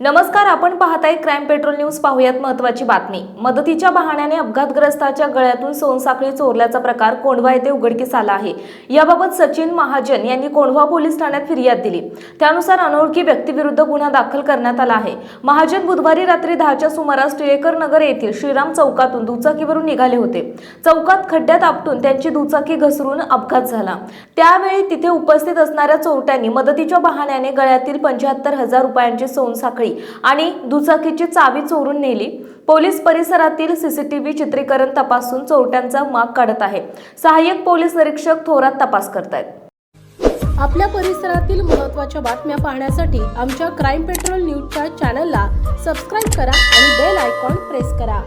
नमस्कार आपण पाहताय क्राईम पेट्रोल न्यूज पाहूयात महत्वाची बातमी. मदतीच्या बहाण्याने अपघातग्रस्ताच्या गळ्यातून सोनसाखळी चोरल्याचा प्रकार कोंढवा येथे उघडकीस आला आहे. याबाबत सचिन महाजन यांनी कोंढवा पोलीस ठाण्यात फिर्याद दिली. त्यानुसार अनोळखी व्यक्तीविरुद्ध गुन्हा दाखल करण्यात आला आहे. महाजन बुधवारी रात्री दहाच्या सुमारास टिळेकर नगर येथील श्रीराम चौकातून दुचाकीवरून निघाले होते. चौकात खड्ड्यात आपटून त्यांची दुचाकी घसरून अपघात झाला. त्यावेळी तिथे उपस्थित असणाऱ्या चोरट्यांनी मदतीच्या बहाण्याने गळ्यातील पंच्याहत्तर हजार रुपयांची सोनसाखळी आणि दुचाकीची चावी चोरून नेली. पोलीस परिसरातील सीसीटीव्ही चित्रीकरण तपासून चोरट्यांचा माग काढत आहे. सहाय्यक पोलीस निरीक्षक थोरात तपास करतायत. आपल्या परिसरातील महत्त्वाच्या बातम्या पाहण्यासाठी आमच्या क्राईम पेट्रोल न्यूजच्या चॅनलला सबस्क्राईब करा आणि बेल आयकॉन प्रेस करा.